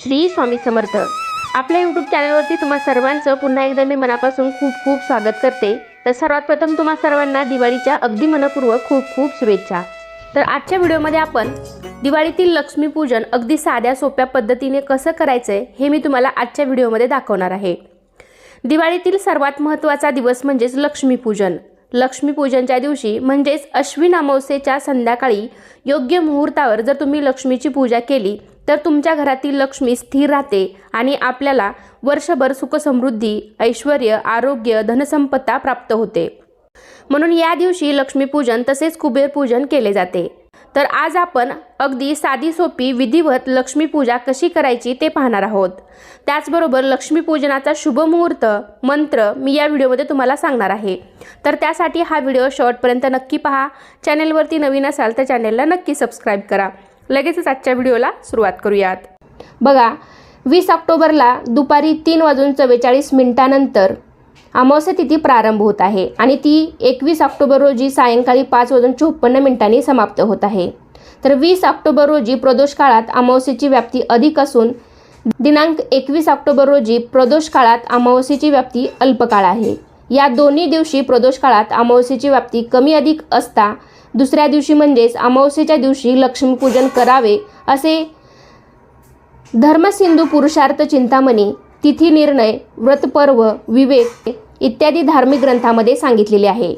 श्री स्वामी समर्थ. आपल्या यूट्यूब चॅनलवरती तुम्हा सर्वांचं पुन्हा एकदा मी मनापासून खूप खूप स्वागत करते. तर सर्वात प्रथम तुम्हा सर्वांना दिवाळीच्या अगदी मनपूर्वक खूप खूप शुभेच्छा. तर आजच्या व्हिडिओमध्ये आपण दिवाळीतील लक्ष्मीपूजन अगदी साध्या सोप्या पद्धतीने कसं करायचं आहे हे मी तुम्हाला आजच्या व्हिडिओमध्ये दाखवणार आहे. दिवाळीतील सर्वात महत्त्वाचा दिवस म्हणजेच लक्ष्मीपूजन लक्ष्मीपूजनच्या दिवशी म्हणजेच अश्विन अमावस्येच्या संध्याकाळी योग्य मुहूर्तावर जर तुम्ही लक्ष्मीची पूजा केली तर तुमच्या घरातील लक्ष्मी स्थिर राहते आणि आपल्याला वर्षभर सुखसमृद्धी ऐश्वर आरोग्य धनसंपत्ता प्राप्त होते. म्हणून या दिवशी लक्ष्मीपूजन तसेच कुबेरपूजन केले जाते. तर आज आपण अगदी साधी सोपी विधिवत लक्ष्मीपूजा कशी करायची ते पाहणार आहोत. त्याचबरोबर लक्ष्मीपूजनाचा शुभ मुहूर्त मंत्र मी या व्हिडिओमध्ये तुम्हाला सांगणार आहे. तर त्यासाठी हा व्हिडिओ शेवटपर्यंत नक्की पहा. चॅनेलवरती नवीन असाल तर चॅनेलला नक्की सबस्क्राईब करा. लगेचच आजच्या व्हिडिओला सुरुवात करूयात. बघा वीस ऑक्टोबरला दुपारी तीन वाजून चव्वेचाळीस मिनिटानंतर अमावस्या तिथी प्रारंभ होत आहे आणि ती एकवीस ऑक्टोबर रोजी सायंकाळी पाच वाजून चोपन्न मिनिटांनी समाप्त होत आहे. तर वीस ऑक्टोबर रोजी प्रदोष काळात अमावस्येची व्याप्ती अधिक असून दिनांक एकवीस ऑक्टोबर रोजी प्रदोष काळात अमावस्येची व्याप्ती अल्पकाळ आहे. या दोन्ही दिवशी प्रदोष काळात अमावस्येची व्याप्ती कमी अधिक असता दुसऱ्या दिवशी म्हणजेच अमावस्येच्या दिवशी लक्ष्मीपूजन करावे असे धर्मसिंधू पुरुषार्थ चिंतामणी तिथी निर्णय व्रतपर्व विवेक इत्यादी धार्मिक ग्रंथामध्ये सांगितलेले आहे.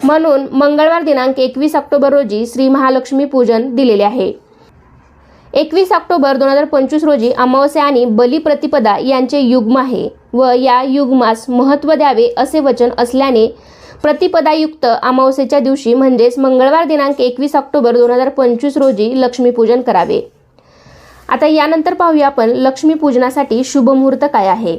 म्हणून मंगळवार दिनांक एकवीस ऑक्टोबर रोजी श्री महालक्ष्मी पूजन दिलेले आहे. एकवीस ऑक्टोबर दोन हजार पंचवीस रोजी अमावस्या आणि बलिप्रतिपदा यांचे युग्म आहे व या युग्मास महत्त्व द्यावे असे वचन असल्याने प्रतिपदायुक्त अमावस्येच्या दिवशी म्हणजेच मंगळवार दिनांक एकवीस ऑक्टोबर दोन हजार पंचवीस रोजी लक्ष्मीपूजन करावे. आता यानंतर पाहूया आपण लक्ष्मीपूजनासाठी शुभमुहूर्त काय आहे.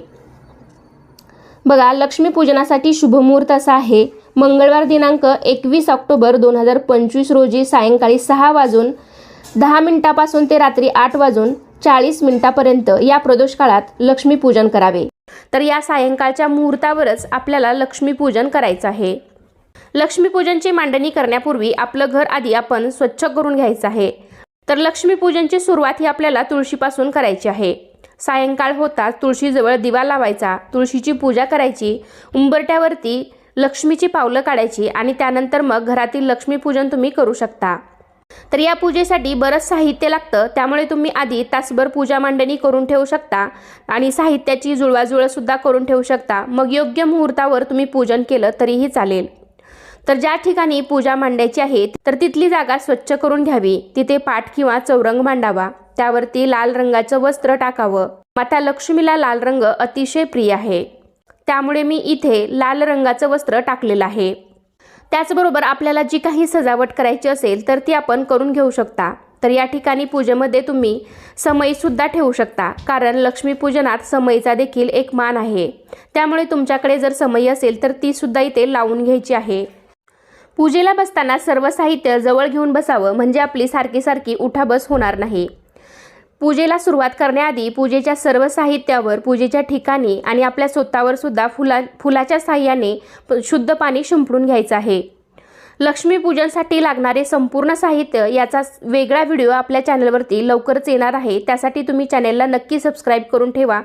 बघा लक्ष्मीपूजनासाठी शुभमुहूर्त असा आहे. मंगळवार दिनांक एकवीस ऑक्टोबर दोन हजार पंचवीस रोजी सायंकाळी सहा वाजून दहा मिनिटापासून ते रात्री आठ वाजून चाळीस मिनिटापर्यंत या प्रदोष काळात लक्ष्मीपूजन करावे. तर या सायंकाळच्या मुहूर्तावरच आपल्याला लक्ष्मीपूजन करायचं आहे. लक्ष्मीपूजनची मांडणी करण्यापूर्वी आपलं घर आधी आपण स्वच्छ करून घ्यायचं आहे. तर लक्ष्मीपूजनची सुरुवात ही आपल्याला तुळशीपासून करायची आहे. सायंकाळ होताच तुळशीजवळ दिवा लावायचा तुळशीची पूजा करायची उंबरट्यावरती लक्ष्मीची पावलं काढायची आणि त्यानंतर मग घरातील लक्ष्मीपूजन तुम्ही करू शकता. तर या पूजेसाठी बरंच साहित्य लागतं. त्यामुळे तुम्ही आधी तासभर पूजा मांडणी करून ठेवू शकता आणि साहित्याची जुळवाजुळवसुद्धा करून ठेवू शकता. मग योग्य मुहूर्तावर तुम्ही पूजन केलं तरीही चालेल. तर ज्या ठिकाणी पूजा मांडायची आहे तर तिथली जागा स्वच्छ करून घ्यावी. तिथे पाठ किंवा चौरंग मांडावा. त्यावरती लाल रंगाचं वस्त्र टाकावं. माता लक्ष्मीला लाल रंग अतिशय प्रिय आहे. त्यामुळे मी इथे लाल रंगाचं वस्त्र टाकलेलं आहे. त्याचबरोबर आपल्याला जी काही सजावट करायची असेल तर ती आपण करून घेऊ शकता. तर या ठिकाणी पूजेमध्ये तुम्ही समईसुद्धा ठेवू शकता कारण लक्ष्मीपूजनात समईचा देखील एक मान आहे. त्यामुळे तुमच्याकडे जर समई असेल तर तीसुद्धा इथे लावून घ्यायची आहे. पूजेला बसताना सर्व साहित्य जवळ घेऊन बसावं म्हणजे आपली सारखी सारखी उठाबस होणार नाही. पूजेला सुरुवात करण्याआधी पूजेच्या सर्व साहित्यावर पूजेच्या ठिकाणी आणि आपल्या स्वतःवर सुद्धा फुला फुलाच्या साह्याने प- शुद्ध पाणी शिंपडून घ्यायचं आहे. लक्ष्मीपूजनसाठी लागणारे संपूर्ण साहित्य याचा वेगळा व्हिडिओ आपल्या चॅनलवरती लवकरच येणार आहे. त्यासाठी तुम्ही चॅनेलला नक्की सबस्क्राईब करून ठेवा.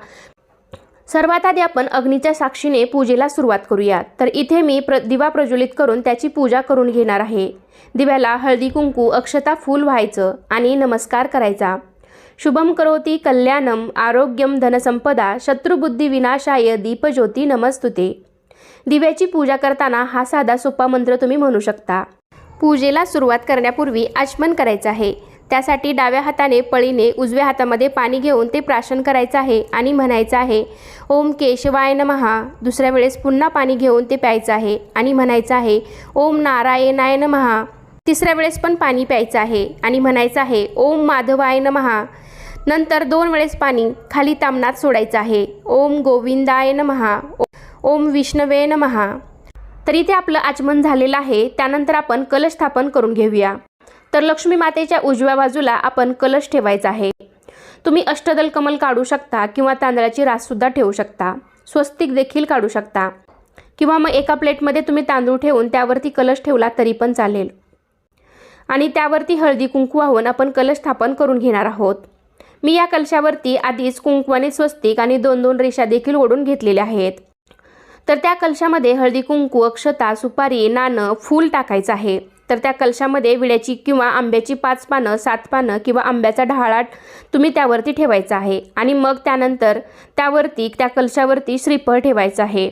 सर्वात आधी आपण अग्नीच्या साक्षीने पूजेला सुरुवात करूया तर इथे मी प्र दिवा प्रज्वलित करून त्याची पूजा करून घेणार आहे. दिव्याला हळदी कुंकू अक्षता फूल व्हायचं आणि नमस्कार करायचा. शुभम करोती कल्याणम आरोग्यम धनसंपदा शत्रुबुद्धी विनाशाय दीपज्योती नमस्तुते. दिव्याची पूजा करताना हा साधा सोपा मंत्र तुम्ही म्हणू शकता. पूजेला सुरुवात करण्यापूर्वी आचमन करायचं आहे. त्यासाठी डाव्या हाताने पळीने उजव्या हातामध्ये पाणी घेऊन ते प्राशन करायचं आहे आणि म्हणायचं आहे ओम केशवाय नमहा दुसऱ्या वेळेस पुन्हा पाणी घेऊन ते प्यायचं आहे आणि म्हणायचं आहे ओम नारायणाय नमहा तिसऱ्या वेळेस पण पाणी प्यायचं आहे आणि म्हणायचं आहे ओम माधवाय नमहा नंतर दोन वेळेस पाणी खाली तामणात सोडायचं आहे. ओम गोविंदाय नमहा ओम विष्णवे नमहा तर इथे आपलं आचमन झालेलं आहे. त्यानंतर आपण कलश स्थापन करून घेऊया. तर लक्ष्मी मातेच्या उजव्या बाजूला आपण कलश ठेवायचा आहे. तुम्ही अष्टदल कमल काढू शकता किंवा तांदळाची राससुद्धा ठेवू शकता. स्वस्तिक देखील काढू शकता. किंवा मग एका प्लेटमध्ये तुम्ही तांदूळ ठेवून त्यावरती कलश ठेवला तरी पण चालेल. आणि त्यावरती हळदी कुंकू वाहून आपण कलश स्थापन करून घेणार आहोत. मी या कलशावरती आधीच कुंकवाने स्वस्तिक आणि दोन दोन रेषा देखील ओढून घेतलेल्या आहेत. तर त्या कलशामध्ये हळदी कुंकू अक्षता सुपारी नाणं फूल टाकायचं आहे. तर त्या कलशामध्ये विड्याची किंवा आंब्याची पाच पानं सात पानं किंवा आंब्याचा ढाळाट तुम्ही त्यावरती ठेवायचा आहे. आणि मग त्यानंतर त्यावरती त्या कलशावरती श्रीफळ ठेवायचं आहे.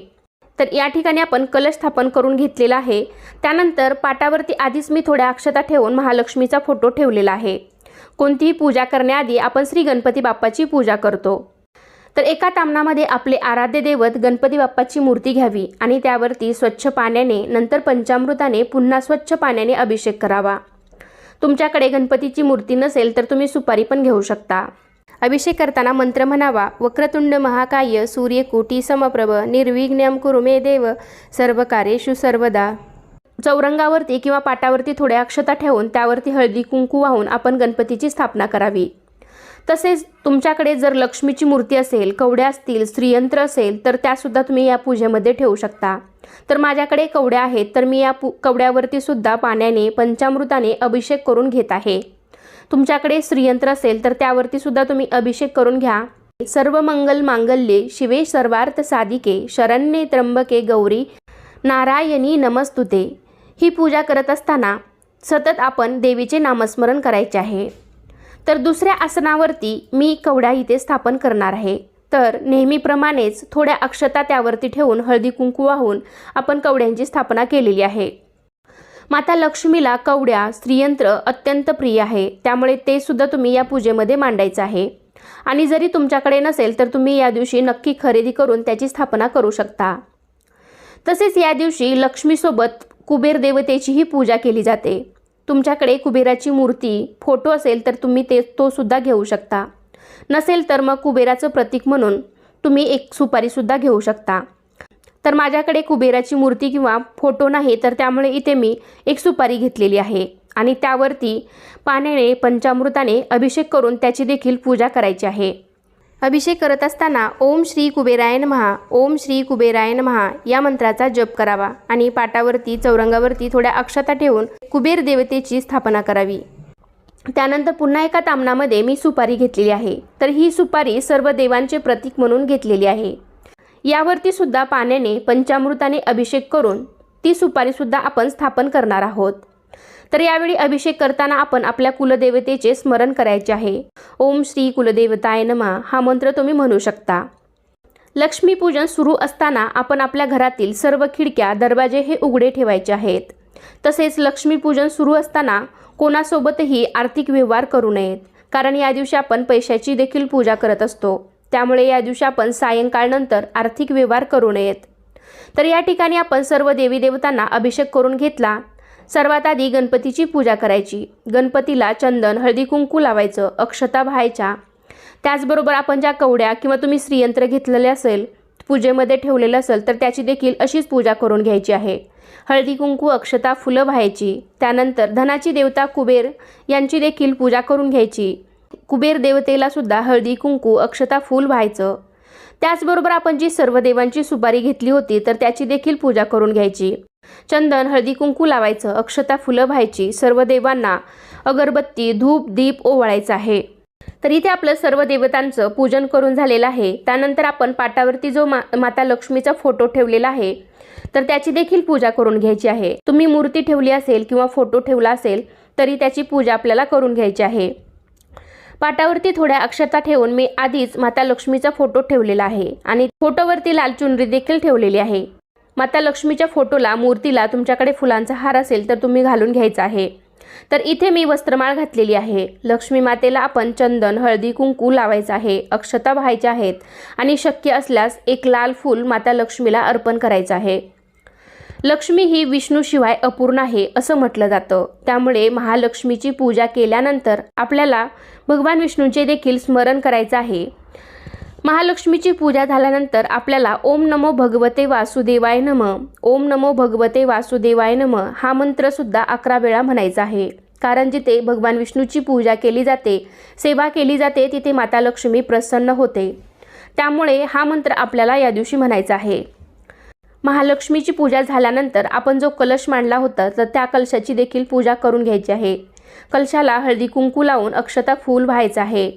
तर या ठिकाणी आपण कलश स्थापन करून घेतलेला आहे. त्यानंतर पाटावरती आधीच मी थोड्या अक्षता ठेवून महालक्ष्मीचा फोटो ठेवलेला आहे. कोणतीही पूजा करण्याआधी आपण श्री गणपती बाप्पाची पूजा करतो. तर एका तामणामध्ये आपले आराध्य दैवत गणपती बाप्पाची मूर्ती घ्यावी आणि त्यावरती स्वच्छ पाण्याने नंतर पंचामृताने पुन्हा स्वच्छ पाण्याने अभिषेक करावा. तुमच्याकडे गणपतीची मूर्ती नसेल तर तुम्ही सुपारी पण घेऊ शकता. अभिषेक करताना मंत्र म्हणावा वक्रतुंड महाकाय सूर्यकोटी समप्रभ निर्विघ्नम कुरुमे देव सर्व कार्येषु सर्वदा. चौरंगावरती किंवा पाटावरती थोड्या अक्षता ठेवून त्यावरती हळदी कुंकू वाहून आपण गणपतीची स्थापना करावी. तसेच तुमच्याकडे जर लक्ष्मीची मूर्ती असेल कवड्या असतील स्त्रीयंत्र असेल तर त्यासुद्धा तुम्ही या पूजेमध्ये ठेवू शकता. तर माझ्याकडे कवड्या आहेत तर मी या पू कवड्यावरती सुद्धा पाण्याने पंचामृताने अभिषेक करून घेत आहे. तुमच्याकडे स्त्रीयंत्र असेल तर त्यावरती सुद्धा तुम्ही अभिषेक करून घ्या. सर्व मंगल मांगल्ये शिवे सर्वार्थ साधिके शरण्ये त्र्यंबके गौरी नारायणी नमस्तुते. ही पूजा करत असताना सतत आपण देवीचे नामस्मरण करायचे आहे. तर दुसऱ्या आसनावरती मी कवड्या इथे स्थापन करणार आहे. तर नेहमीप्रमाणेच थोड्या अक्षता त्यावरती ठेवून हळदी कुंकू वाहून आपण कवड्यांची स्थापना केलेली आहे. माता लक्ष्मीला कवड्या स्त्रीयंत्र अत्यंत प्रिय आहे. त्यामुळे ते सुद्धा तुम्ही या पूजेमध्ये मांडायचं आहे. आणि जरी तुमच्याकडे नसेल तर तुम्ही या दिवशी नक्की खरेदी करून त्याची स्थापना करू शकता. तसेच या दिवशी लक्ष्मीसोबत कुबेर देवतेचीही पूजा केली जाते. तुमच्याकडे कुबेराची मूर्ती फोटो असेल तर तुम्ही ते तो सुद्धा घेऊ शकता. नसेल तर मग कुबेराचं प्रतीक म्हणून तुम्ही एक सुपारीसुद्धा घेऊ शकता. तर माझ्याकडे कुबेराची मूर्ती किंवा फोटो नाही तर त्यामुळे इथे मी एक सुपारी घेतलेली आहे आणि त्यावरती पाण्याने पंचामृताने अभिषेक करून त्याची देखील पूजा करायची आहे. अभिषेक करत असताना ओम श्री कुबेरायन महा ओम श्री कुबेरायन महा या मंत्राचा जप करावा आणि पाटावरती चौरंगावरती थोड्या अक्षता ठेवून कुबेर देवतेची स्थापना करावी. त्यानंतर पुन्हा एका तामणामध्ये मी सुपारी घेतलेली आहे. तर ही सुपारी सर्व देवांचे प्रतीक म्हणून घेतलेली आहे. यावरती सुद्धा पाण्याने पंचामृताने अभिषेक करून ती सुपारीसुद्धा आपण स्थापन करणार आहोत. तर यावेळी अभिषेक करताना आपण आपल्या कुलदेवतेचे स्मरण करायचे आहे. ओम श्री कुलदेवताय नमा. हा मंत्र तुम्ही म्हणू शकता. लक्ष्मीपूजन सुरू असताना आपण आपल्या घरातील सर्व खिडक्या दरवाजे हे उघडे ठेवायचे आहेत. तसेच लक्ष्मीपूजन सुरू असताना कोणासोबतही आर्थिक व्यवहार करू नयेत. कारण या दिवशी आपण पैशाची देखील पूजा करत असतो. त्यामुळे या दिवशी आपण सायंकाळनंतर आर्थिक व्यवहार करू नयेत. तर या ठिकाणी आपण सर्व देवी देवतांना अभिषेक करून घेतला. सर्वात आधी गणपतीची पूजा करायची. गणपतीला चंदन हळदी कुंकू लावायचं अक्षता व्हायच्या. त्याचबरोबर आपण ज्या कवड्या किंवा तुम्ही श्रीयंत्र घेतलेले असेल पूजेमध्ये ठेवलेलं असेल तर त्याची देखील अशीच पूजा करून घ्यायची आहे. हळदी कुंकू अक्षता फुलं व्हायची. त्यानंतर धनाची देवता कुबेर यांची देखील पूजा करून घ्यायची. कुबेर देवतेला सुद्धा हळदी कुंकू अक्षता फूल व्हायचं. त्याचबरोबर आपण जी सर्व देवांची सुपारी घेतली होती तर त्याची देखील पूजा करून घ्यायची. चंदन हळदी कुंकू लावायचं अक्षता फुलं व्हायची सर्व देवांना अगरबत्ती धूप दीप ओवाळायचं आहे. तर इथे आपलं सर्व देवतांचं पूजन करून झालेलं आहे. त्यानंतर आपण पाटावरती जो मा माता लक्ष्मीचा फोटो ठेवलेला आहे तर त्याची देखील पूजा करून घ्यायची आहे. तुम्ही मूर्ती ठेवली असेल किंवा फोटो ठेवला असेल तरी त्याची पूजा आपल्याला करून घ्यायची आहे. पाटावरती थोड्या अक्षता ठेवून मी आधीच माता लक्ष्मीचा फोटो ठेवलेला आहे आणि फोटोवरती लाल चुनरी देखील ठेवलेली आहे. माता लक्ष्मीच्या फोटोला मूर्तीला तुमच्याकडे फुलांचा हार असेल तर तुम्ही घालून घ्यायचा आहे. तर इथे मी वस्त्रमाळ घातलेली आहे. लक्ष्मी मातेला आपण चंदन हळदी कुंकू लावायचं आहे. अक्षता व्हायच्या आहेत. आणि शक्य असल्यास एक लाल फूल माता लक्ष्मीला अर्पण करायचं आहे. लक्ष्मी ही विष्णूशिवाय अपूर्ण आहे असं म्हटलं जातं. त्यामुळे महालक्ष्मीची पूजा केल्यानंतर आपल्याला भगवान विष्णूचे देखील स्मरण करायचं आहे. महालक्ष्मीची पूजा झाल्यानंतर आपल्याला ओम नमो भगवते वासुदेवाय नम. ओम नमो भगवते वासुदेवाय नम. हा मंत्रसुद्धा अकरा वेळा म्हणायचा आहे. कारण जिथे भगवान विष्णूची पूजा केली जाते सेवा केली जाते तिथे माता लक्ष्मी प्रसन्न होते. त्यामुळे हा मंत्र आपल्याला या दिवशी म्हणायचा आहे. महालक्ष्मीची पूजा झाल्यानंतर आपण जो कलश मांडला होता तर त्या कलशाची देखील पूजा करून घ्यायची आहे. कलशाला हळदी कुंकू लावून अक्षता फूल व्हायचं आहे.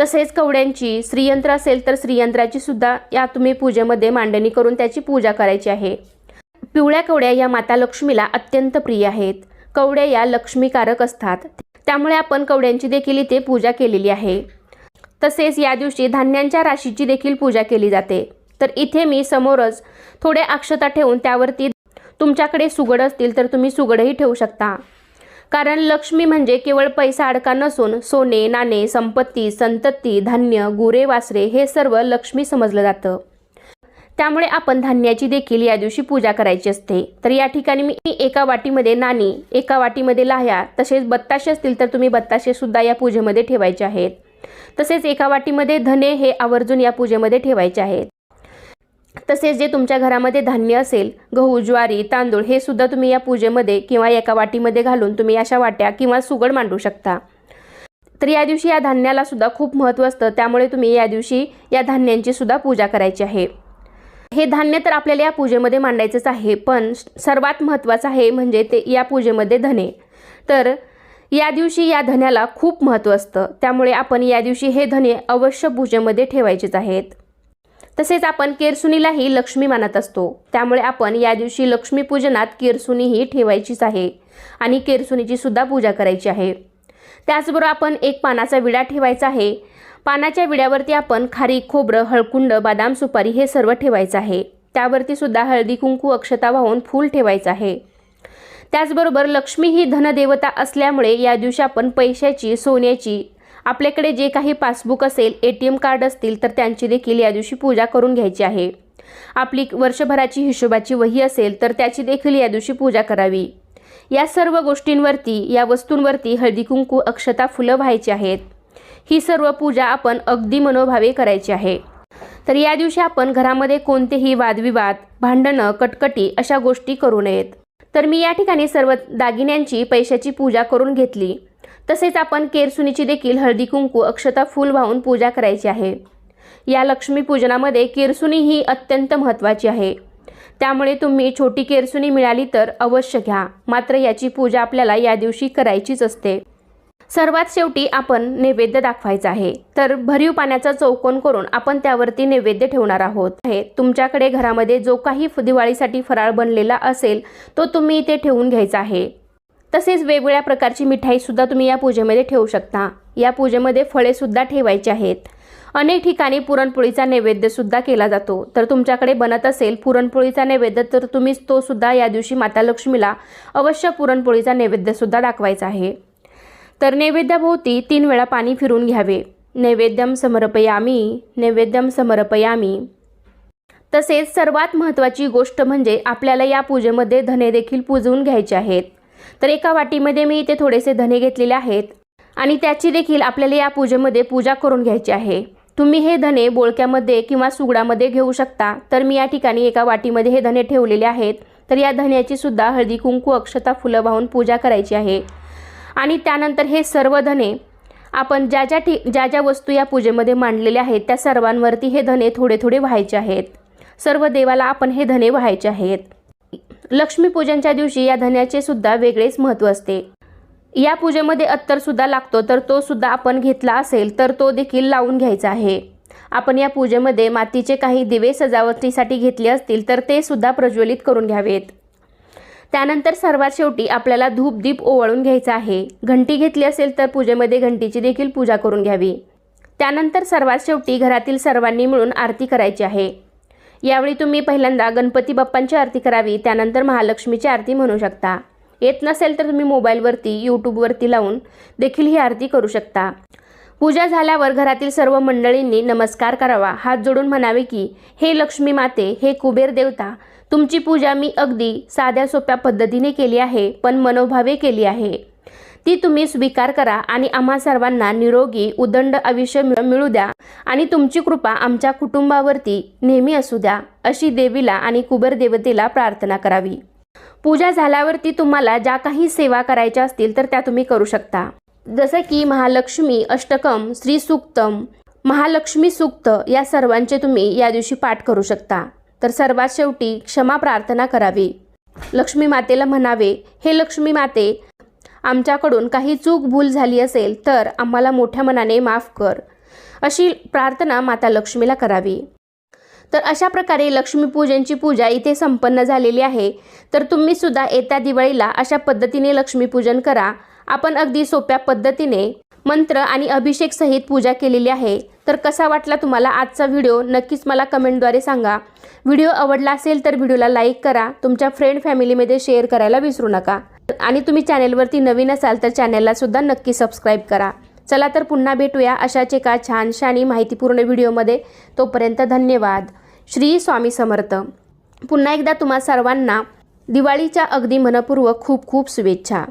तसेच कवड्यांची श्रीयंत्र असेल तर श्रीयंत्राची सुद्धा या तुम्ही पूजेमध्ये मांडणी करून त्याची पूजा करायची आहे. पिवळ्या कवड्या या माता लक्ष्मीला अत्यंत प्रिय आहेत. कवड्या या लक्ष्मीकारक असतात. त्यामुळे आपण कवड्यांची देखील इथे पूजा केलेली आहे. तसेच या दिवशी धान्यांच्या राशीची देखील पूजा केली जाते. तर इथे मी समोरच थोडे अक्षता ठेवून त्यावरती तुमच्याकडे सुगड असतील तर तुम्ही सुगडही ठेवू शकता. कारण लक्ष्मी म्हणजे केवळ पैसा अडका नसून सोने नाणे संपत्ती संतती धान्य गुरे वासरे हे सर्व लक्ष्मी समजलं जातं. त्यामुळे आपण धान्याची देखील या दिवशी पूजा करायची असते. तर या ठिकाणी मी एका वाटीमध्ये नाणी एका वाटीमध्ये लाह्या तसेच बत्ताशे असतील तर तुम्ही बत्ताशे सुद्धा या पूजेमध्ये ठेवायचे आहेत. तसेच एका वाटीमध्ये धने हे आवर्जून या पूजेमध्ये ठेवायचे आहेत. तसेच जे तुमच्या घरामध्ये धान्य असेल गहू ज्वारी तांदूळ हे सुद्धा तुम्ही या पूजेमध्ये किंवा एका वाटीमध्ये घालून तुम्ही अशा वाट्या किंवा सुगड मांडू शकता. तर या दिवशी या धान्याला सुद्धा खूप महत्त्व असतं. त्यामुळे तुम्ही या दिवशी या धान्यांची सुद्धा पूजा करायची आहे. हे धान्य तर आपल्याला या पूजेमध्ये मांडायचंच आहे पण सर्वात महत्त्वाचं आहे म्हणजे ते या पूजेमध्ये धने. तर या दिवशी या धन्याला खूप महत्त्व असतं. त्यामुळे आपण या दिवशी हे धने अवश्य पूजेमध्ये ठेवायचेच आहेत. तसेच आपण केरसुनीलाही लक्ष्मी मानत असतो. त्यामुळे आपण या दिवशी लक्ष्मीपूजनात केरसुनीही ठेवायचीच आहे आणि केरसुनीची सुद्धा पूजा करायची आहे. त्याचबरोबर आपण एक पानाचा विडा ठेवायचा आहे. पानाच्या विड्यावरती आपण खारी खोबरं हळकुंड बदाम सुपारी हे सर्व ठेवायचं आहे. त्यावरती सुद्धा हळदी कुंकू अक्षता वाहून फूल ठेवायचं आहे. त्याचबरोबर लक्ष्मी ही धनदेवता असल्यामुळे या दिवशी आपण पैशाची सोन्याची आपल्याकडे जे काही पासबुक असेल ए टी एम कार्ड असतील तर त्यांची देखील या दिवशी पूजा करून घ्यायची आहे. आपली वर्षभराची हिशोबाची वही असेल तर त्याची देखील या दिवशी पूजा करावी. या सर्व गोष्टींवरती या वस्तूंवरती हळदी कुंकू अक्षता फुलं व्हायची आहेत. ही सर्व पूजा आपण अगदी मनोभावे करायची आहे. तर या दिवशी आपण घरामध्ये कोणतेही वादविवाद भांडणं कटकटी अशा गोष्टी करू नयेत. तर मी या ठिकाणी सर्व दागिन्यांची पैशाची पूजा करून घेतली. तसेच आपण केरसुनीची देखील हळदी कुंकू अक्षता फूल वाहून पूजा करायची आहे. या लक्ष्मीपूजनामध्ये केरसुनी ही अत्यंत महत्त्वाची आहे. त्यामुळे तुम्ही छोटी केरसुनी मिळाली तर अवश्य घ्या. मात्र याची पूजा आपल्याला या दिवशी करायचीच असते. सर्वात शेवटी आपण नैवेद्य दाखवायचा आहे. तर भरीव पाण्याचा चौकोन करून आपण त्यावरती नैवेद्य ठेवणार आहोत. आहे. तुमच्याकडे घरामध्ये जो काही दिवाळीसाठी फराळ बनलेला असेल तो तुम्ही इथे ठेवून घ्यायचा आहे. तसेच वेगवेगळ्या प्रकारची मिठाईसुद्धा तुम्ही या पूजेमध्ये ठेवू शकता. या पूजेमध्ये फळेसुद्धा ठेवायची आहेत. अनेक ठिकाणी पुरणपोळीचा नैवेद्यसुद्धा केला जातो. तर तुमच्याकडे बनत असेल पुरणपोळीचा नैवेद्य तर तुम्ही तोसुद्धा या दिवशी माता लक्ष्मीला अवश्य पुरणपोळीचा नैवेद्यसुद्धा दाखवायचा आहे. तर नैवेद्याभोवती तीन वेळा पाणी फिरून घ्यावे. नैवेद्यम समर्पयामी नैवेद्यम समर्पयामी. तसेच सर्वात महत्त्वाची गोष्ट म्हणजे आपल्याला या पूजेमध्ये धने देखील पुजवून घ्यायचे आहेत. तर एका वाटीमध्ये मी इथे थोडेसे धने घेतलेले आहेत. आणि त्याची देखील आपल्याला या पूजेमध्ये पूजा करून घ्यायची आहे. तुम्ही हे धने बोळक्यामध्ये किंवा सुगडामध्ये घेऊ शकता. तर मी या ठिकाणी एका वाटीमध्ये हे धने ठेवलेले आहेत. तर या धन्याची सुद्धा हळदी कुंकू अक्षता फुलं वाहून पूजा करायची आहे. आणि त्यानंतर हे सर्व धने आपण ज्या ज्या ठी ज्या ज्या वस्तू या पूजेमध्ये मांडलेल्या आहेत त्या सर्वांवरती हे धने थोडे थोडे व्हायचे आहेत. सर्व देवाला आपण हे धने व्हायचे आहेत. लक्ष्मीपूजनच्या दिवशी या धन्याचे सुद्धा वेगळेच महत्त्व असते. या पूजेमध्ये अत्तर सुद्धा लागतो तर तो सुद्धा आपण घेतला असेल तर तो देखील लावून घ्यायचा आहे. आपण या पूजेमध्ये मातीचे काही दिवे सजावटीसाठी घेतले असतील तर ते सुद्धा प्रज्वलित करून घ्यावेत. त्यानंतर सर्वात शेवटी आपल्याला धूप दीप ओवाळून घ्यायचा आहे. घंटी घेतली असेल तर पूजेमध्ये घंटीची देखील पूजा करून घ्यावी. त्यानंतर सर्वात शेवटी घरातील सर्वांनी मिळून आरती करायची आहे. यावेळी तुम्ही पहिल्यांदा गणपती बाप्पांची आरती करावी त्यानंतर महालक्ष्मीची आरती म्हणू शकता. येत नसेल तर तुम्ही मोबाईलवरती यूट्यूबवरती लावून देखील ही आरती करू शकता. पूजा झाल्यावर घरातील सर्व मंडळींनी नमस्कार करावा. हात जोडून म्हणावे की हे लक्ष्मी माते हे कुबेर देवता तुमची पूजा मी अगदी साध्या सोप्या पद्धतीने केली आहे पण मनोभावे केली आहे. ती तुम्ही स्वीकार करा आणि आम्हा सर्वांना निरोगी उदंड आयुष्य मिळू द्या आणि तुमची कृपा आमच्या कुटुंबावरती नेहमी असू द्या अशी देवीला आणि कुबेर देवतेला प्रार्थना करावी. पूजा झाल्यावरती तुम्हाला ज्या काही सेवा करायच्या असतील तर त्या तुम्ही करू शकता. जसं की महालक्ष्मी अष्टकम श्री सूक्तम महालक्ष्मी सूक्त या सर्वांचे तुम्ही या दिवशी पाठ करू शकता. तर सर्वात शेवटी क्षमा प्रार्थना करावी. लक्ष्मी मातेला म्हणावे हे लक्ष्मी माते आमच्याकडून काही चूक भूल झाली असेल तर आम्हाला मोठ्या मनाने माफ कर. अशी प्रार्थना माता लक्ष्मीला करावी. तर अशा प्रकारे लक्ष्मीपूजनची पूजा इथे संपन्न झालेली आहे. तर तुम्ही सुद्धा येत्या दिवाळीला अशा पद्धतीने लक्ष्मीपूजन करा. आपण अगदी सोप्या पद्धतीने मंत्र आणि अभिषेक सहित पूजा केलेली आहे. तर कसा वाटला तुम्हाला आजचा व्हिडिओ? नक्कीच मला कमेंटद्वारे सांगा. व्हिडिओ आवडला असेल तर व्हिडिओला लाईक करा. तुमच्या फ्रेंड फॅमिलीमध्ये शेअर करायला विसरू नका. आणि तुम्ही चॅनेलवरती नवीन असाल तर चॅनेललासुद्धा नक्की सबस्क्राईब करा. चला तर पुन्हा भेटूया अशाच एका छानशा आणि माहितीपूर्ण व्हिडिओमध्ये. तोपर्यंत धन्यवाद. श्री स्वामी समर्थ. पुन्हा एकदा तुम्हा सर्वांना दिवाळीच्या अगदी मनपूर्वक खूप खूप शुभेच्छा.